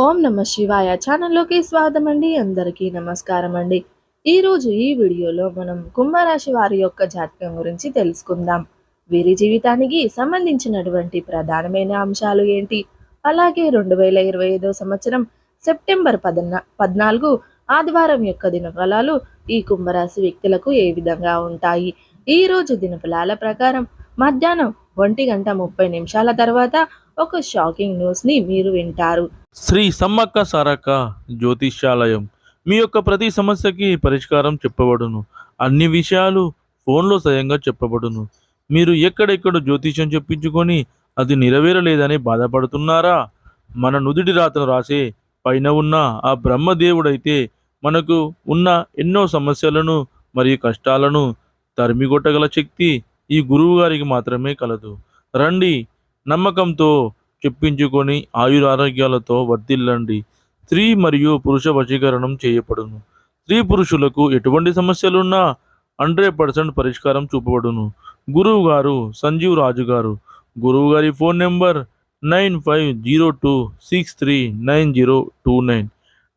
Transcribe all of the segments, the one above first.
ఓం నమ శివాయ ఛానల్లోకి స్వాగతం అండి అందరికీ నమస్కారం అండి ఈరోజు ఈ వీడియోలో మనం కుంభరాశి వారి యొక్క జాతకం గురించి తెలుసుకుందాం. వీరి జీవితానికి సంబంధించినటువంటి ప్రధానమైన అంశాలు ఏంటి? అలాగే రెండు వేల ఇరవై ఐదో సంవత్సరం సెప్టెంబర్ పదన పద్నాలుగు ఆదివారం యొక్క దినఫలాలు ఈ కుంభరాశి వ్యక్తులకు ఏ విధంగా ఉంటాయి? ఈ రోజు దినఫలాల ప్రకారం మధ్యాహ్నం ఒంటి గంట ముప్పై నిమిషాల తర్వాత ఒక షాకింగ్ న్యూస్ని మీరు వింటారు. శ్రీ సమ్మక్క సారక్క జ్యోతిష్యాలయం మీ యొక్క ప్రతి సమస్యకి పరిష్కారం చెప్పబడును. అన్ని విషయాలు ఫోన్లో స్వయంగా చెప్పబడును. మీరు ఎక్కడెక్కడ జ్యోతిష్యం చెప్పించుకొని అది నెరవేరలేదని బాధపడుతున్నారా? మన నుదుటి రాతను రాసే పైన ఉన్న ఆ బ్రహ్మదేవుడైతే మనకు ఉన్న ఎన్నో సమస్యలను మరియు కష్టాలను తరిమిగొట్టగల శక్తి ఈ గురువు గారికి మాత్రమే కలదు. రండి నమ్మకంతో చెప్పించుకొని ఆయురారోగ్యాలతో వర్తిల్లండి స్త్రీ మరియు పురుష వశీకరణం చేయబడును. స్త్రీ పురుషులకు ఎటువంటి సమస్యలున్నా హండ్రెడ్ పర్సెంట్ పరిష్కారం చూపబడును. గురువు గారు సంజీవ్ రాజు గారు. గురువు గారి phone number nine five zero two six three nine zero two nine.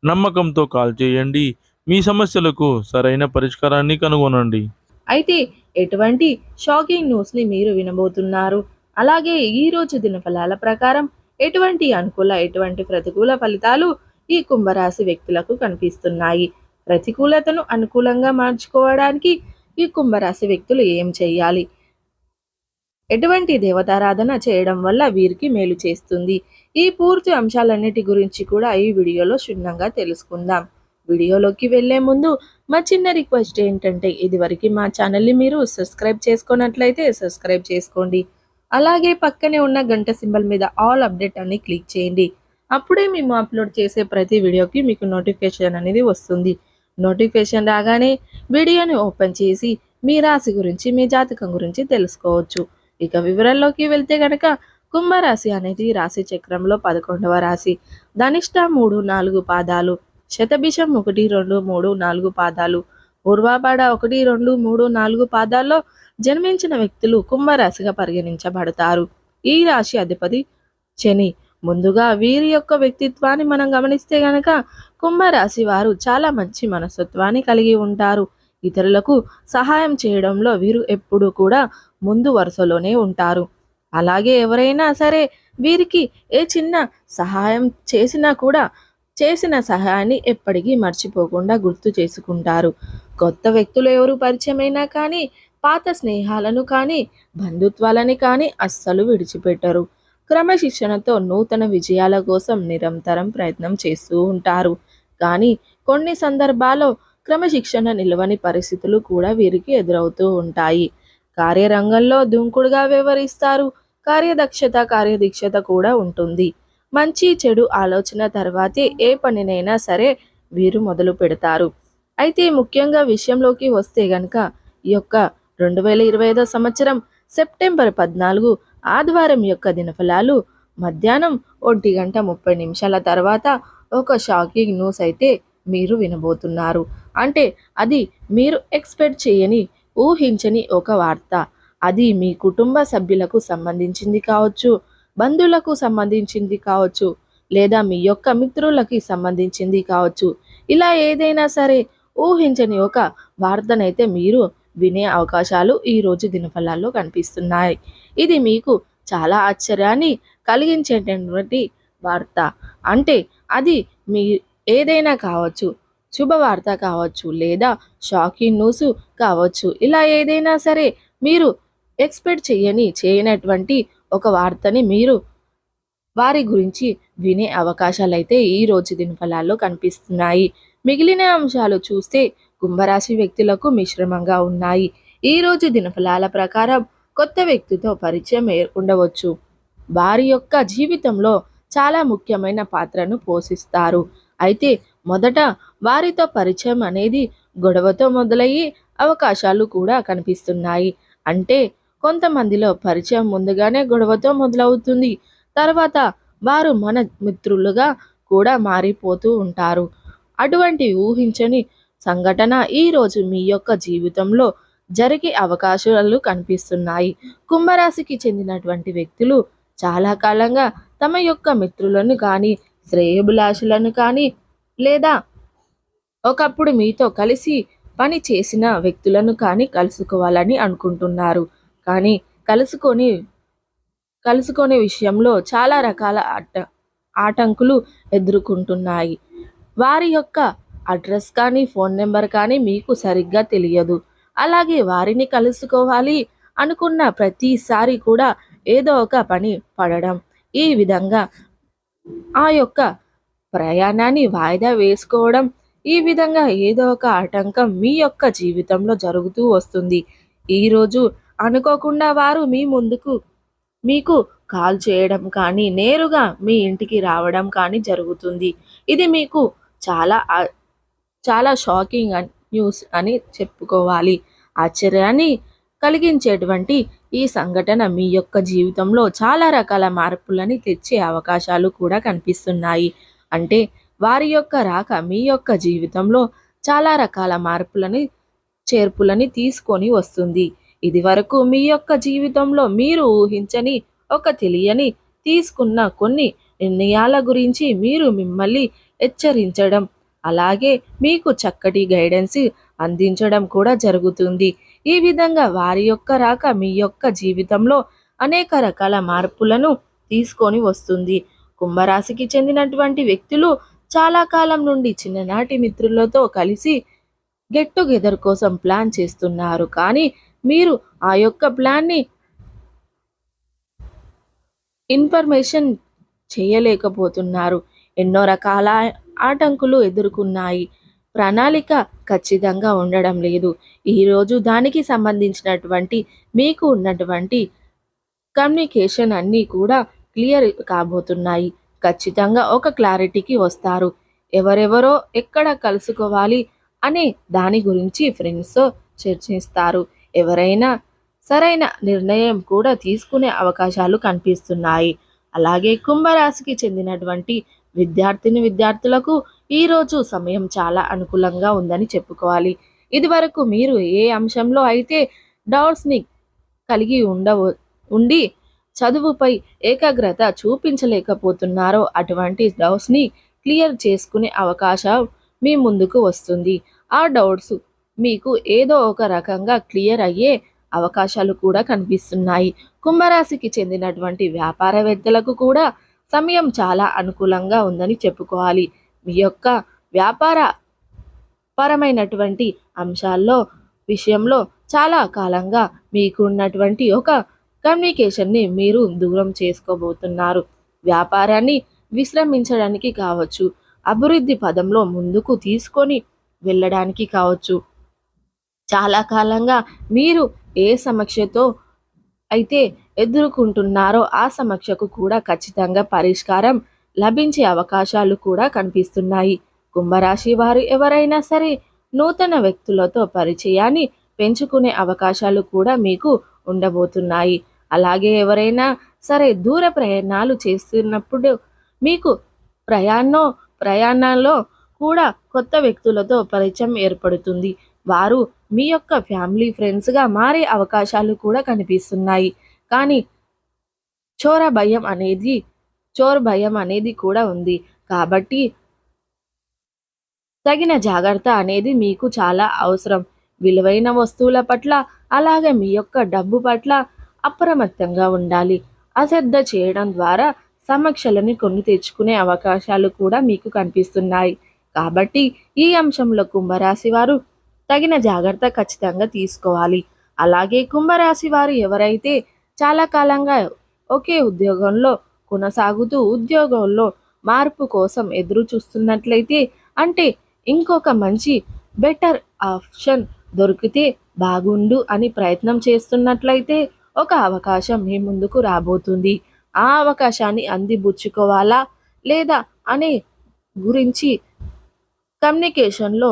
నమ్మకంతో కాల్ చేయండి. మీ సమస్యలకు సరైన పరిష్కారాన్ని కనుగొనండి. అయితే ఎటువంటి షాకింగ్ న్యూస్ని మీరు వినబోతున్నారు? అలాగే ఈ రోజు దినఫలాల ప్రకారం ఎటువంటి అనుకూల ఎటువంటి ప్రతికూల ఫలితాలు ఈ కుంభరాశి వ్యక్తులకు కనిపిస్తున్నాయి? ప్రతికూలతను అనుకూలంగా మార్చుకోవడానికి ఈ కుంభరాశి వ్యక్తులు ఏం చేయాలి ఎటువంటి దేవతారాధన చేయడం వల్ల వీరికి మేలు చేస్తుంది? ఈ పూర్తి అంశాలన్నిటి గురించి కూడా ఈ వీడియోలో క్షుణ్ణంగా తెలుసుకుందాం. వీడియోలోకి వెళ్ళే ముందు మా చిన్న రిక్వెస్ట్ ఏంటంటే ఇదివరకు మా ఛానల్ని మీరు సబ్స్క్రైబ్ చేసుకున్నట్లయితే సబ్స్క్రైబ్ చేసుకోండి. అలాగే పక్కనే ఉన్న గంట సింబల్ మీద ఆల్ అప్డేట్ అని క్లిక్ చేయండి. అప్పుడే మేము అప్లోడ్ చేసే ప్రతి వీడియోకి మీకు నోటిఫికేషన్ అనేది వస్తుంది. నోటిఫికేషన్ రాగానే వీడియోని ఓపెన్ చేసి మీ రాశి గురించి మీ జాతకం గురించి తెలుసుకోవచ్చు. ఇక వివరాల్లోకి వెళ్తే గనక కుంభరాశి అనేది రాశి చక్రంలో పదకొండవ రాశి. ధనిష్ట మూడు నాలుగు పాదాలు. శతభిషం ఒకటి రెండు మూడు నాలుగు పాదాలు. పూర్వాపాడ ఒకటి రెండు మూడు నాలుగు పాదాల్లో జన్మించిన వ్యక్తులు కుంభరాశిగా పరిగణించబడతారు. ఈ రాశి అధిపతి శని. ముందుగా వీరి యొక్క వ్యక్తిత్వాన్ని మనం గమనిస్తే గనక కుంభరాశి వారు చాలా మంచి మనస్తత్వాన్ని కలిగి ఉంటారు. ఇతరులకు సహాయం చేయడంలో వీరు ఎప్పుడూ కూడా ముందు వరుసలోనే ఉంటారు. అలాగే ఎవరైనా సరే వీరికి ఏ చిన్న సహాయం చేసినా కూడా చేసిన సహాయాన్ని ఎప్పటికీ మర్చిపోకుండా గుర్తు చేసుకుంటారు. కొత్త వ్యక్తులు ఎవరు పరిచయమైనా కానీ పాత స్నేహాలను కానీ బంధుత్వాలని కానీ అస్సలు విడిచిపెట్టరు. క్రమశిక్షణతో నూతన విజయాల కోసం నిరంతరం ప్రయత్నం చేస్తూ ఉంటారు. కానీ కొన్ని సందర్భాల్లో క్రమశిక్షణ నిలవని పరిస్థితులు కూడా వీరికి ఎదురవుతూ ఉంటాయి. కార్యరంగంలో దుంకుడుగా వ్యవహరిస్తారు. కార్యదక్షత కార్యదీక్షత కూడా ఉంటుంది. మంచి చెడు ఆలోచన తర్వాతే ఏ పనినైనా సరే వీరు మొదలు పెడతారు. అయితే ముఖ్యంగా విషయంలోకి వస్తే గనక ఈ యొక్క రెండు వేల ఇరవై ఐదో సంవత్సరం సెప్టెంబర్ పద్నాలుగు ఆదివారం యొక్క దినఫలాలు మధ్యాహ్నం ఒంటి గంట ముప్పై నిమిషాల తర్వాత ఒక షాకింగ్ న్యూస్ అయితే మీరు వినబోతున్నారు. అంటే అది మీరు ఎక్స్పెక్ట్ చేయని ఊహించని ఒక వార్త. అది మీ కుటుంబ సభ్యులకు సంబంధించింది కావచ్చు బంధువులకు సంబంధించింది కావచ్చు లేదా మీ యొక్క మిత్రులకి సంబంధించింది కావచ్చు. ఇలా ఏదైనా సరే ఊహించని ఒక వార్తనైతే మీరు వినే అవకాశాలు ఈ రోజు దినఫలాల్లో కనిపిస్తున్నాయి. ఇది మీకు చాలా ఆశ్చర్యాన్ని కలిగించేటటువంటి వార్త. అంటే అది మీ ఏదైనా కావచ్చు శుభవార్త కావచ్చు లేదా షాకింగ్ న్యూస్ కావచ్చు ఇలా ఏదైనా సరే మీరు ఎక్స్పెక్ట్ చేయని చేయనటువంటి ఒక వార్తని మీరు వారి గురించి వినే అవకాశాలు అయితే ఈ రోజు దినఫలాల్లో కనిపిస్తున్నాయి. మిగిలిన అంశాలు చూస్తే కుంభరాశి వ్యక్తులకు మిశ్రమంగా ఉన్నాయి. ఈ రోజు దినఫలాల ప్రకారం కొత్త వ్యక్తితో పరిచయం ఏ- వారి యొక్క జీవితంలో చాలా ముఖ్యమైన పాత్రను పోషిస్తారు. అయితే మొదట వారితో పరిచయం అనేది గొడవతో మొదలయ్యి అవకాశాలు కూడా కనిపిస్తున్నాయి. అంటే కొంతమందిలో పరిచయం ముందుగానే గొడవతో మొదలవుతుంది. తర్వాత వారు మన మిత్రులుగా కూడా మారిపోతూ ఉంటారు. అటువంటి ఊహించని సంఘటన ఈరోజు మీ యొక్క జీవితంలో జరిగే అవకాశాలు కనిపిస్తున్నాయి. కుంభరాశికి చెందినటువంటి వ్యక్తులు చాలా కాలంగా తమ యొక్క మిత్రులను కానీ శ్రేయభిలాషులను కానీ లేదా ఒకప్పుడు మీతో కలిసి పని చేసిన వ్యక్తులను కానీ కలుసుకోవాలని అనుకుంటున్నారు. కానీ కలుసుకొని కలుసుకునే విషయంలో చాలా రకాల ఆట ఆటంకులు ఎదుర్కొంటున్నాయి. వారి యొక్క అడ్రస్ కానీ ఫోన్ నెంబర్ కానీ మీకు సరిగ్గా తెలియదు. అలాగే వారిని కలుసుకోవాలి అనుకున్న ప్రతిసారి కూడా ఏదో ఒక పని పడడం. ఈ విధంగా ఆ యొక్క ప్రయాణాన్ని వాయిదా వేసుకోవడం ఈ విధంగా ఏదో ఒక ఆటంకం మీ యొక్క జీవితంలో జరుగుతూ వస్తుంది. ఈరోజు అనుకోకుండా వారు మీ ముందుకు మీకు కాల్ చేయడం కానీ నేరుగా మీ ఇంటికి రావడం కానీ జరుగుతుంది. ఇది మీకు చాలా చాలా షాకింగ్ న్యూస్ అని చెప్పుకోవాలి. ఆశ్చర్యాన్ని కలిగించేటువంటి ఈ సంఘటన మీ యొక్క జీవితంలో చాలా రకాల మార్పులని తెచ్చే అవకాశాలు కూడా కనిపిస్తున్నాయి. అంటే వారి యొక్క రాక మీ యొక్క జీవితంలో చాలా రకాల మార్పులని చేర్పులని తీసుకొని వస్తుంది. ఇది వరకు మీ యొక్క జీవితంలో మీరు ఊహించని ఒక తెలియని తీసుకున్న కొన్ని నిర్ణయాల గురించి మీరు మిమ్మల్ని హెచ్చరించడం అలాగే మీకు చక్కటి గైడెన్స్ అందించడం కూడా జరుగుతుంది. ఈ విధంగా వారి యొక్క రాక మీ యొక్క జీవితంలో అనేక రకాల మార్పులను తీసుకొని వస్తుంది. కుంభరాశికి చెందినటువంటి వ్యక్తులు చాలా కాలం నుండి చిన్ననాటి మిత్రులతో కలిసి గెట్ టుగెదర్ కోసం ప్లాన్ చేస్తున్నారు. కానీ మీరు ఆ యొక్క ప్లాన్ని ఇన్ఫర్మేషన్ చేయలేకపోతున్నారు. ఎన్నో రకాల ఆటంకులు ఎదుర్కొన్నాయి. ప్రణాళిక ఖచ్చితంగా ఉండడం లేదు. ఈరోజు దానికి సంబంధించినటువంటి మీకు ఉన్నటువంటి కమ్యూనికేషన్ అన్నీ కూడా క్లియర్ కాబోతున్నాయి. ఖచ్చితంగా ఒక క్లారిటీకి వస్తారు. ఎవరెవరో ఎక్కడ కలుసుకోవాలి అనే దాని గురించి ఫ్రెండ్స్తో చర్చిస్తారు. ఎవరైనా సరైన నిర్ణయం కూడా తీసుకునే అవకాశాలు కనిపిస్తున్నాయి. అలాగే కుంభరాశికి చెందినటువంటి విద్యార్థిని విద్యార్థులకు ఈరోజు సమయం చాలా అనుకూలంగా ఉందని చెప్పుకోవాలి. ఇదివరకు మీరు ఏ అంశంలో అయితే డౌట్స్ని కలిగి ఉండవ ఉండి చదువుపై ఏకాగ్రత చూపించలేకపోతున్నారో అటువంటి డౌట్స్ని క్లియర్ చేసుకునే అవకాశం మీ ముందుకు వస్తుంది. ఆ డౌట్స్ మీకు ఏదో ఒక రకంగా క్లియర్ అయ్యే అవకాశాలు కూడా కనిపిస్తున్నాయి. కుంభరాశికి చెందినటువంటి వ్యాపారవేత్తలకు కూడా సమయం చాలా అనుకూలంగా ఉందని చెప్పుకోవాలి. మీ యొక్క వ్యాపార పరమైనటువంటి అంశాల్లో విషయంలో చాలా కాలంగా మీకున్నటువంటి ఒక కమ్యూనికేషన్ని మీరు దూరం చేసుకోబోతున్నారు. వ్యాపారాన్ని విశ్రమించడానికి కావచ్చు అభివృద్ధి పదంలో ముందుకు తీసుకొని వెళ్ళడానికి కావచ్చు. చాలా కాలంగా మీరు ఏ సమస్యతో అయితే ఎదుర్కొంటున్నారో ఆ సమస్యకు కూడా ఖచ్చితంగా పరిష్కారం లభించే అవకాశాలు కూడా కనిపిస్తున్నాయి. కుంభరాశి వారు ఎవరైనా సరే నూతన వ్యక్తులతో పరిచయాన్ని పెంచుకునే అవకాశాలు కూడా మీకు ఉండబోతున్నాయి. అలాగే ఎవరైనా సరే దూర ప్రయాణాలు చేస్తున్నప్పుడు మీకు ప్రయాణం ప్రయాణాల్లో కూడా కొత్త వ్యక్తులతో పరిచయం ఏర్పడుతుంది. వారు మీ యొక్క ఫ్యామిలీ ఫ్రెండ్స్గా మారే అవకాశాలు కూడా కనిపిస్తున్నాయి. కానీ చోర భయం అనేది చోర భయం అనేది కూడా ఉంది. కాబట్టి తగిన జాగ్రత్త అనేది మీకు చాలా అవసరం. విలువైన వస్తువుల పట్ల అలాగే మీ యొక్క డబ్బు పట్ల అప్రమత్తంగా ఉండాలి. అశ్రద్ధ చేయడం ద్వారా సమస్యలని కొన్ని తెచ్చుకునే అవకాశాలు కూడా మీకు కనిపిస్తున్నాయి. కాబట్టి ఈ అంశంలో కుంభరాశి వారు తగిన జాగ్రత్త ఖచ్చితంగా తీసుకోవాలి. అలాగే కుంభరాశి వారు ఎవరైతే చాలా కాలంగా ఒకే ఉద్యోగంలో కొనసాగుతూ ఉద్యోగంలో మార్పు కోసం ఎదురు చూస్తున్నట్లయితే అంటే ఇంకొక మంచి బెటర్ ఆప్షన్ దొరికితే బాగుండు అని ప్రయత్నం చేస్తున్నట్లయితే ఒక అవకాశం మీ ముందుకు రాబోతుంది. ఆ అవకాశాన్ని అందిబుచ్చుకోవాలా లేదా అనే గురించి కమ్యూనికేషన్లో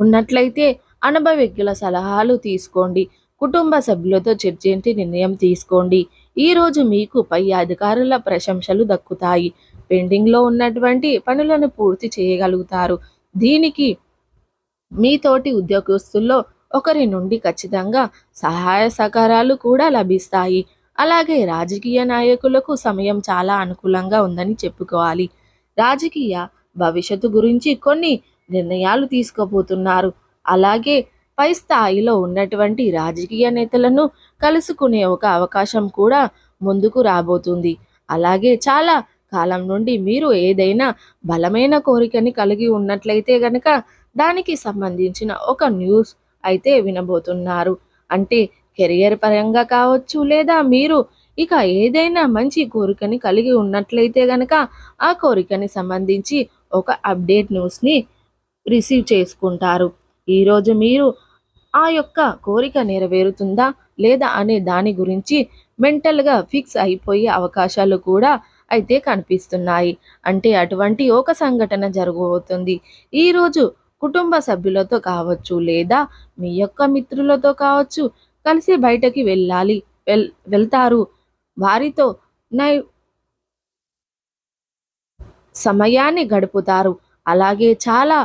ఉన్నట్లయితే అనుభవజ్ఞుల సలహాలు తీసుకోండి. కుటుంబ సభ్యులతో చర్చించి నిర్ణయం తీసుకోండి. ఈరోజు మీకు పై అధికారుల ప్రశంసలు దక్కుతాయి. పెండింగ్లో ఉన్నటువంటి పనులను పూర్తి చేయగలుగుతారు. దీనికి మీ తోటి ఉద్యోగస్తుల్లో ఒకరి నుండి ఖచ్చితంగా సహాయ సహకారాలు కూడా లభిస్తాయి. అలాగే రాజకీయ నాయకులకు సమయం చాలా అనుకూలంగా ఉందని చెప్పుకోవాలి. రాజకీయ భవిష్యత్తు గురించి కొన్ని నిర్ణయాలు తీసుకోబోతున్నారు. అలాగే పై స్థాయిలో ఉన్నటువంటి రాజకీయ నేతలను కలుసుకునే ఒక అవకాశం కూడా ముందుకు రాబోతుంది. అలాగే చాలా కాలం నుండి మీరు ఏదైనా బలమైన కోరికని కలిగి ఉన్నట్లయితే గనక దానికి సంబంధించిన ఒక న్యూస్ అయితే వినబోతున్నారు. అంటే కెరియర్ పరంగా కావచ్చు లేదా మీరు ఇక ఏదైనా మంచి కోరికని కలిగి ఉన్నట్లయితే గనక ఆ కోరికని సంబంధించి ఒక అప్డేట్ న్యూస్ని రిసీవ్ చేసుకుంటారు. ఈరోజు మీరు ఆ యొక్క కోరిక నెరవేరుతుందా లేదా అనే దాని గురించి మెంటల్గా ఫిక్స్ అయిపోయే అవకాశాలు కూడా అయితే కనిపిస్తున్నాయి. అంటే అటువంటి ఒక సంఘటన జరగబోతుంది. ఈరోజు కుటుంబ సభ్యులతో కావచ్చు లేదా మీ యొక్క మిత్రులతో కావచ్చు కలిసి బయటకి వెళ్ళాలి వెల్ వెళ్తారు. వారితో నై సమయాన్ని గడుపుతారు. అలాగే చాలా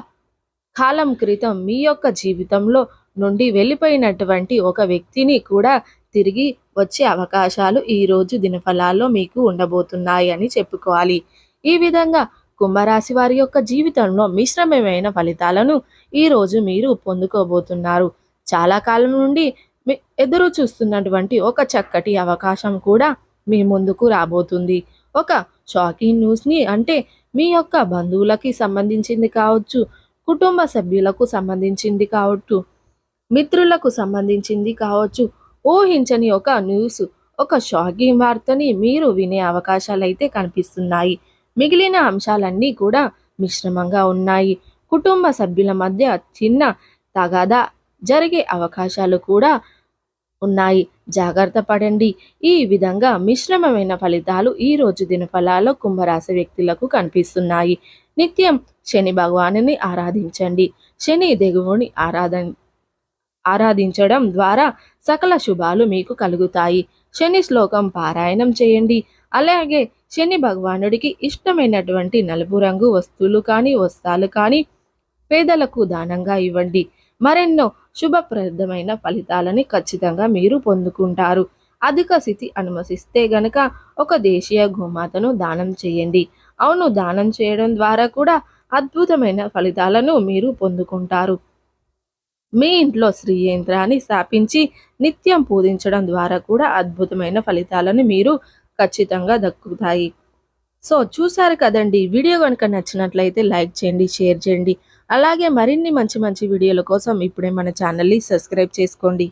కాలం క్రితం మీ యొక్క జీవితంలో నుండి వెళ్ళిపోయినటువంటి ఒక వ్యక్తిని కూడా తిరిగి వచ్చే అవకాశాలు ఈరోజు దినఫలాల్లో మీకు ఉండబోతున్నాయి అని చెప్పుకోవాలి. ఈ విధంగా కుంభరాశి వారి యొక్క జీవితంలో మిశ్రమమైన ఫలితాలను ఈ రోజు మీరు పొందుకోబోతున్నారు. చాలా కాలం నుండి మీ ఎదురు చూస్తున్నటువంటి ఒక చక్కటి అవకాశం కూడా మీ ముందుకు రాబోతుంది. ఒక షాకింగ్ న్యూస్ని అంటే మీ యొక్క బంధువులకి సంబంధించింది కావచ్చు కుటుంబ సభ్యులకు సంబంధించింది కావచ్చు మిత్రులకు సంబంధించింది కావచ్చు. ఊహించని ఒక న్యూస్ ఒక షాకింగ్ వార్తని మీరు వినే అవకాశాలు అయితే కనిపిస్తున్నాయి. మిగిలిన అంశాలన్నీ కూడా మిశ్రమంగా ఉన్నాయి. కుటుంబ సభ్యుల మధ్య చిన్న తగాదా జరిగే అవకాశాలు కూడా ఉన్నాయి. జాగ్రత్త పడండి. ఈ విధంగా మిశ్రమమైన ఫలితాలు ఈ రోజు దినఫలాల్లో కుంభరాశి వ్యక్తులకు కనిపిస్తున్నాయి. నిత్యం శని భగవానుని ఆరాధించండి. శని దేవుని ఆరాధన ఆరాధించడం ద్వారా సకల శుభాలు మీకు కలుగుతాయి. శని శ్లోకం పారాయణం చేయండి. అలాగే శని భగవానుడికి ఇష్టమైనటువంటి నలుపు రంగు వస్తువులు కానీ వస్త్రాలు కానీ పేదలకు దానంగా ఇవ్వండి. మరెన్నో శుభప్రదమైన ఫలితాలని ఖచ్చితంగా మీరు పొందుకుంటారు. అధిక స్థితి అనుమతిస్తే గనక ఒక దేశీయ గోమాతను దానం చేయండి. అవును దానం చేయడం ద్వారా కూడా అద్భుతమైన ఫలితాలను మీరు పొందుకుంటారు. మీ ఇంట్లో శ్రీ యంత్రాన్ని స్థాపించి నిత్యం పూజించడం ద్వారా కూడా అద్భుతమైన ఫలితాలను మీరు ఖచ్చితంగా దక్కుతాయి. సో చూసారు కదండి వీడియో కనుక నచ్చినట్లయితే లైక్ చేయండి షేర్ చేయండి. అలాగే మరిన్ని మంచి మంచి వీడియోల కోసం ఇప్పుడే మన ఛానల్ని సబ్స్క్రైబ్ చేసుకోండి.